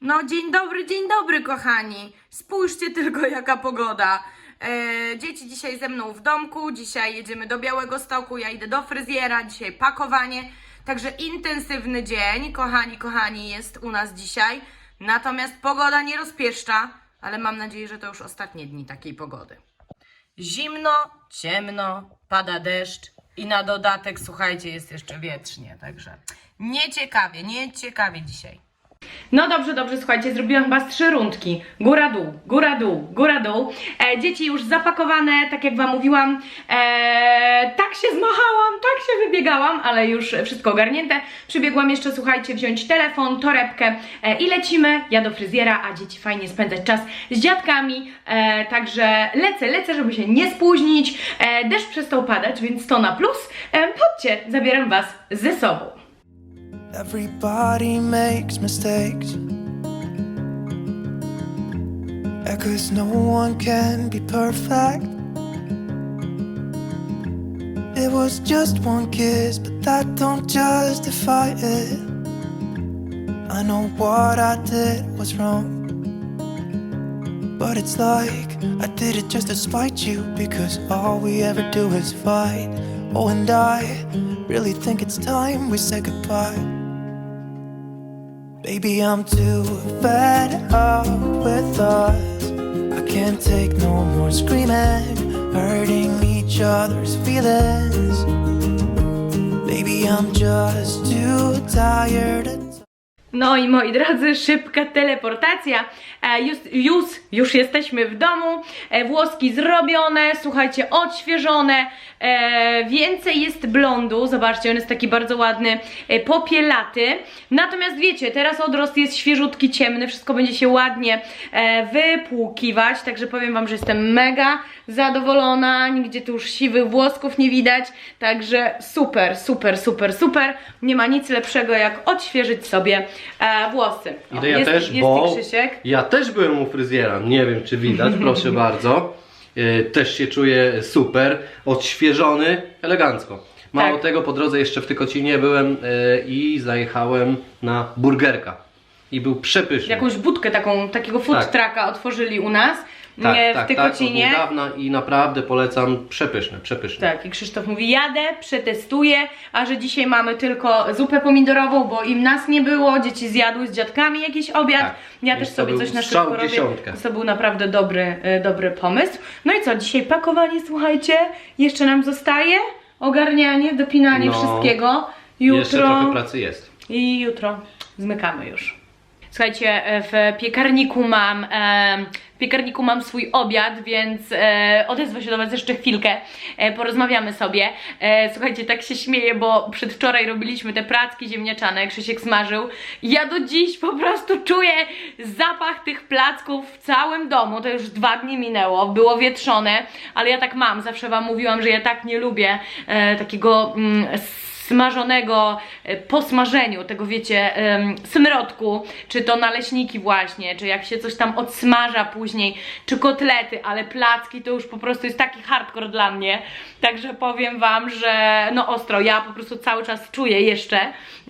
No dzień dobry, dzień dobry kochani. Spójrzcie tylko jaka pogoda. E, dzieci dzisiaj ze mną w domku, dzisiaj jedziemy do Białego Stoku, ja idę do fryzjera, dzisiaj pakowanie. Także intensywny dzień, kochani, kochani, jest u nas dzisiaj. Natomiast pogoda nie rozpieszcza, ale mam nadzieję, że to już ostatnie dni takiej pogody. Zimno, ciemno, pada deszcz i na dodatek, słuchajcie, jest jeszcze wietrznie, także nieciekawie, nieciekawie dzisiaj. No dobrze, dobrze, słuchajcie, zrobiłam chyba trzy rundki. Góra, dół, góra, dół, góra, dół. E, dzieci już zapakowane, tak jak Wam mówiłam. E, tak się zmachałam, tak się wybiegałam, ale już wszystko ogarnięte. Przybiegłam jeszcze, słuchajcie, wziąć telefon, torebkę e, i lecimy. Ja do fryzjera, a dzieci fajnie spędzać czas z dziadkami. E, także lecę, lecę, żeby się nie spóźnić. E, deszcz przestał padać, więc to na plus. E, chodźcie, zabieram Was ze sobą. Everybody makes mistakes. Because no one can be perfect. It was just one kiss, but that don't justify it. I know what I did was wrong. But it's like I did it just to spite you because all we ever do is fight. Oh, and I really think it's time we say goodbye. Baby, I'm too fed up with us. I can't take no more screaming, hurting each other's feelings. Baby, I'm just too tired. No i moi drodzy, szybka teleportacja. E, już, już, już jesteśmy w domu. E, włoski zrobione, słuchajcie, odświeżone. E, więcej jest blondu. Zobaczcie, on jest taki bardzo ładny, popielaty. Natomiast wiecie, teraz odrost jest świeżutki, ciemny. Wszystko będzie się ładnie wypłukiwać. Także powiem Wam, że jestem mega zadowolona. Nigdzie tu już siwych włosków nie widać. Także super, super, super, super. Nie ma nic lepszego jak odświeżyć sobie e, włosy. O, ja jest, też, jest bo Krzysiek. ja też byłem u fryzjera. Nie wiem, czy widać, proszę bardzo. E, Też się czuję super, odświeżony, elegancko. Mało Tak. tego, po drodze jeszcze w Tykocinie byłem e, i zajechałem na burgerka. I był przepyszny. Jakąś budkę taką, takiego food Tak. trucka otworzyli u nas tak, nie, tak, w Tykocinie. Tak, od niedawna i naprawdę polecam, przepyszne, przepyszne. Tak, i Krzysztof mówi, jadę, przetestuję, a że dzisiaj mamy tylko zupę pomidorową, bo im nas nie było, dzieci zjadły z dziadkami jakiś obiad, Tak, ja też sobie coś na szybko w robię, to był naprawdę dobry, e, dobry pomysł. No i co, dzisiaj pakowanie, słuchajcie, jeszcze nam zostaje, ogarnianie, dopinanie No, wszystkiego, Jeszcze jutro trochę pracy jest. i jutro zmykamy już. Słuchajcie, e, w piekarniku mam, e, w piekarniku mam swój obiad, więc e, odezwę się do Was jeszcze chwilkę, e, porozmawiamy sobie. E, słuchajcie, tak się śmieję, bo przedwczoraj robiliśmy te placki ziemniaczane, Krzysiek smażył. Ja do dziś po prostu czuję zapach tych placków w całym domu, to już dwa dni minęło, było wietrzone, ale ja tak mam, zawsze Wam mówiłam, że ja tak nie lubię e, takiego mm, smażonego e, po smażeniu, tego wiecie, smrodku, czy to naleśniki właśnie, czy jak się coś tam odsmaża później, czy kotlety, ale placki to już po prostu jest taki hardcore dla mnie, także powiem wam, że no ostro, ja po prostu cały czas czuję jeszcze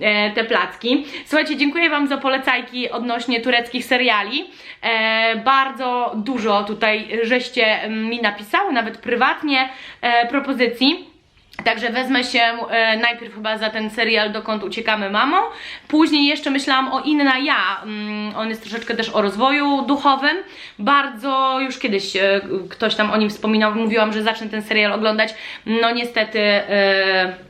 e, te placki. Słuchajcie, dziękuję wam za polecajki odnośnie tureckich seriali, e, bardzo dużo tutaj żeście mi napisały, nawet prywatnie propozycji. Także wezmę się e, najpierw chyba za ten serial Dokąd uciekamy mamo. Później jeszcze myślałam o Inna ja. Mm, on jest troszeczkę też o rozwoju duchowym. Bardzo już kiedyś e, ktoś tam o nim wspominał. Mówiłam, że zacznę ten serial oglądać. No niestety. E,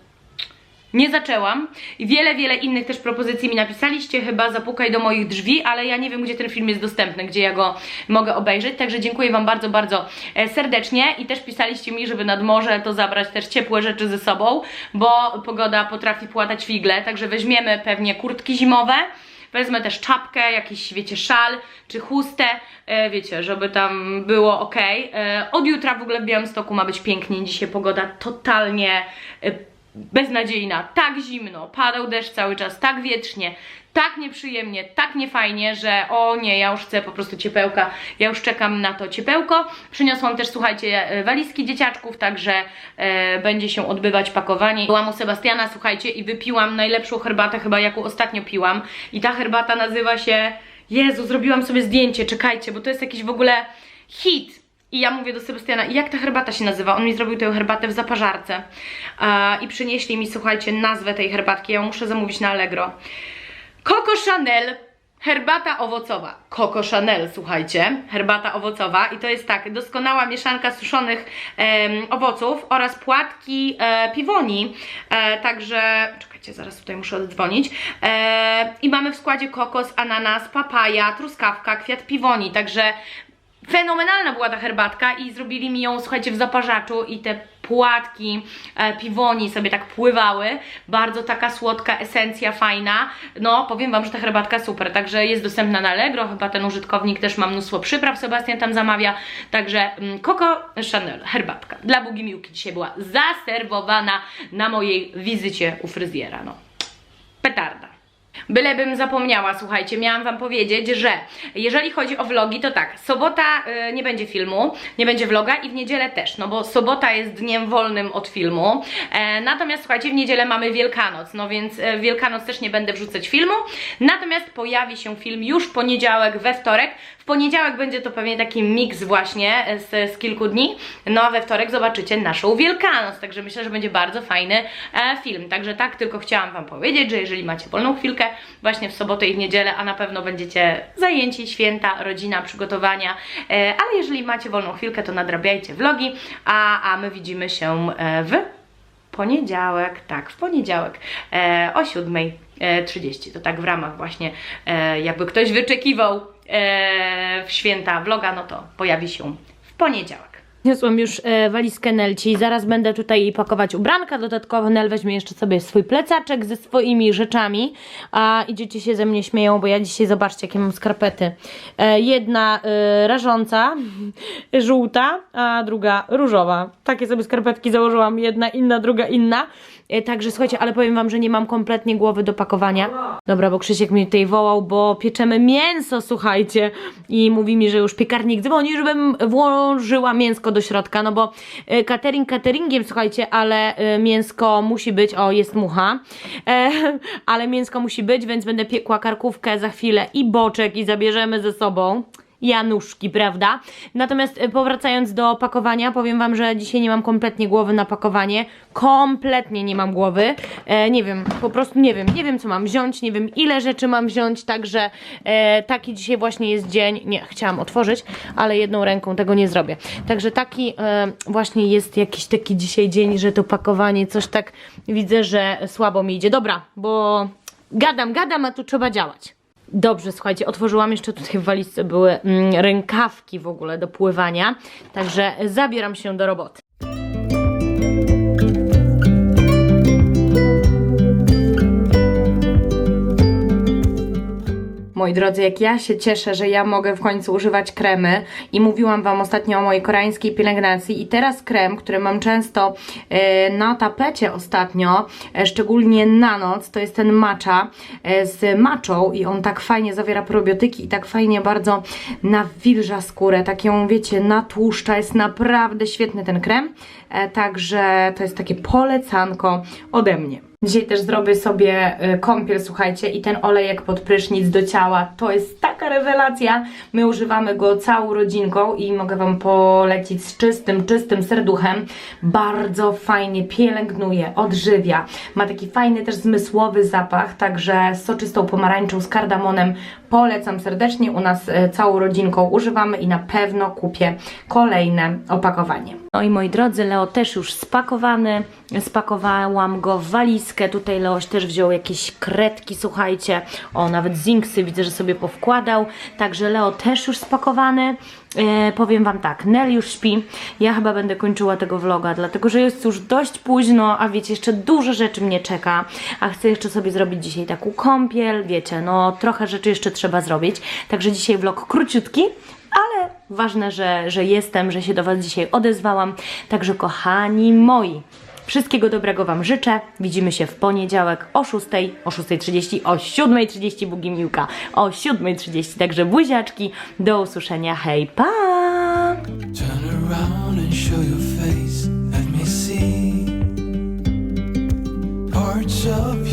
nie zaczęłam. Wiele, wiele innych też propozycji mi napisaliście, chyba zapukaj do moich drzwi, ale ja nie wiem, gdzie ten film jest dostępny, gdzie ja go mogę obejrzeć. Także dziękuję Wam bardzo, bardzo e, serdecznie. I też pisaliście mi, żeby nad morze to zabrać też ciepłe rzeczy ze sobą, bo pogoda potrafi płatać figle. Także weźmiemy pewnie kurtki zimowe. Wezmę też czapkę, jakiś, wiecie, szal czy chustę, e, wiecie, żeby tam było ok. E, od jutra w ogóle w Białymstoku ma być pięknie. Dzisiaj pogoda totalnie e, beznadziejna, tak zimno, padał deszcz cały czas, tak wietrznie, tak nieprzyjemnie, tak niefajnie, że o nie, ja już chcę po prostu ciepełka, ja już czekam na to ciepełko. Przyniosłam też, słuchajcie, e, walizki dzieciaczków, także e, będzie się odbywać pakowanie. Byłam u Sebastiana, słuchajcie, i wypiłam najlepszą herbatę chyba, jaką ostatnio piłam i ta herbata nazywa się Jezu, zrobiłam sobie zdjęcie, czekajcie, bo to jest jakiś w ogóle hit. I ja mówię do Sebastiana, jak ta herbata się nazywa? On mi zrobił tę herbatę w zaparzarce. E, I przynieśli mi, słuchajcie, nazwę tej herbatki. Ja ją muszę zamówić na Allegro. Coco Chanel, herbata owocowa. Coco Chanel, słuchajcie, herbata owocowa. I to jest tak, doskonała mieszanka suszonych em, owoców oraz płatki e, piwoni. E, także, czekajcie, zaraz tutaj muszę oddzwonić. E, I mamy w składzie kokos, ananas, papaja, truskawka, kwiat piwoni. Także Fenomenalna była ta herbatka i zrobili mi ją, słuchajcie, w zaparzaczu i te płatki e, piwoni sobie tak pływały. Bardzo taka słodka esencja, fajna. No, powiem Wam, że ta herbatka super, także jest dostępna na Allegro, chyba ten użytkownik też ma mnóstwo przypraw, Sebastian tam zamawia, także mm, Coco Chanel, herbatka dla Bugi Miłki dzisiaj była zaserwowana na mojej wizycie u fryzjera, no. Petarda. Bylebym zapomniała, słuchajcie, miałam Wam powiedzieć, że jeżeli chodzi o vlogi, to tak, sobota y, nie będzie filmu, nie będzie vloga i w niedzielę też, no bo sobota jest dniem wolnym od filmu, e, natomiast słuchajcie, w niedzielę mamy Wielkanoc, no więc e, Wielkanoc też nie będę wrzucać filmu, natomiast pojawi się film już w poniedziałek, we wtorek, w poniedziałek będzie to pewnie taki miks właśnie e, z, z kilku dni, no a we wtorek zobaczycie naszą Wielkanoc, także myślę, że będzie bardzo fajny e, film, także tak tylko chciałam Wam powiedzieć, że jeżeli macie wolną chwilkę właśnie w sobotę i w niedzielę, a na pewno będziecie zajęci, święta, rodzina, przygotowania, e, ale jeżeli macie wolną chwilkę, to nadrabiajcie vlogi, a, a my widzimy się e, w poniedziałek, tak, w poniedziałek e, o 7.30. To tak w ramach właśnie, jakby ktoś wyczekiwał w święta vloga, no to pojawi się w poniedziałek. Niosłam już e, walizkę Nelci, zaraz będę tutaj jej pakować ubranka, dodatkowo Nel weźmie jeszcze sobie swój plecaczek ze swoimi rzeczami, a idziecie się ze mnie śmieją, bo ja dzisiaj, zobaczcie jakie mam skarpety. E, jedna e, rażąca, żółta, a druga różowa. Takie sobie skarpetki założyłam, jedna inna, druga inna. E, Także słuchajcie, ale powiem wam, że nie mam kompletnie głowy do pakowania. Dobra, bo Krzysiek mnie tutaj wołał, bo pieczemy mięso, słuchajcie. I mówi mi, że już piekarnik dzwoni, żebym włożyła mięsko do środka, no bo e, catering cateringiem, słuchajcie, ale e, mięsko musi być, o jest mucha, e, ale mięsko musi być, więc będę piekła karkówkę za chwilę i boczek i zabierzemy ze sobą. Januszki, prawda? Natomiast e, powracając do pakowania, powiem Wam, że dzisiaj nie mam kompletnie głowy na pakowanie. Kompletnie nie mam głowy. E, nie wiem, po prostu nie wiem. Nie wiem, co mam wziąć, nie wiem, ile rzeczy mam wziąć, także e, taki dzisiaj właśnie jest dzień. Nie, chciałam otworzyć, ale jedną ręką tego nie zrobię. Także taki e, właśnie jest jakiś taki dzisiaj dzień, że to pakowanie coś tak widzę, że słabo mi idzie. Dobra, bo gadam, gadam, a tu trzeba działać. Dobrze, słuchajcie, otworzyłam jeszcze tutaj w walizce były mm, rękawki w ogóle do pływania, także zabieram się do roboty. Moi drodzy, jak ja się cieszę, że ja mogę w końcu używać kremy. I mówiłam Wam ostatnio o mojej koreańskiej pielęgnacji. I teraz krem, który mam często e, na tapecie ostatnio, e, szczególnie na noc, to jest ten matcha e, z maczą. I on tak fajnie zawiera probiotyki i tak fajnie bardzo nawilża skórę, tak ją wiecie, natłuszcza, jest naprawdę świetny ten krem, także to jest takie polecanko ode mnie. Dzisiaj też zrobię sobie y, kąpiel, słuchajcie, i ten olejek pod prysznic do ciała, to jest taka rewelacja. My używamy go całą rodzinką i mogę Wam polecić z czystym, czystym serduchem. Bardzo fajnie pielęgnuje, odżywia. Ma taki fajny też zmysłowy zapach, także z soczystą pomarańczą, z kardamonem polecam serdecznie. U nas y, całą rodzinką używamy i na pewno kupię kolejne opakowanie. No i moi drodzy, Leo też już spakowany. Spakowałam go w walizkę. Tutaj Leoś też wziął jakieś kredki, słuchajcie. O, nawet zinksy widzę, że sobie powkładał. Także Leo też już spakowany. E, powiem Wam tak, Nel już śpi. Ja chyba będę kończyła tego vloga, dlatego że jest już dość późno, a wiecie, jeszcze dużo rzeczy mnie czeka. A chcę jeszcze sobie zrobić dzisiaj taką kąpiel, wiecie, no trochę rzeczy jeszcze trzeba zrobić. Także dzisiaj vlog króciutki, ale ważne, że, że jestem, że się do Was dzisiaj odezwałam. Także kochani moi, wszystkiego dobrego Wam życzę. Widzimy się w poniedziałek o 6, o 6.30, o 7.30 Bugi Miłka, o 7.30. Także buziaczki, do usłyszenia, hej, pa! Parts of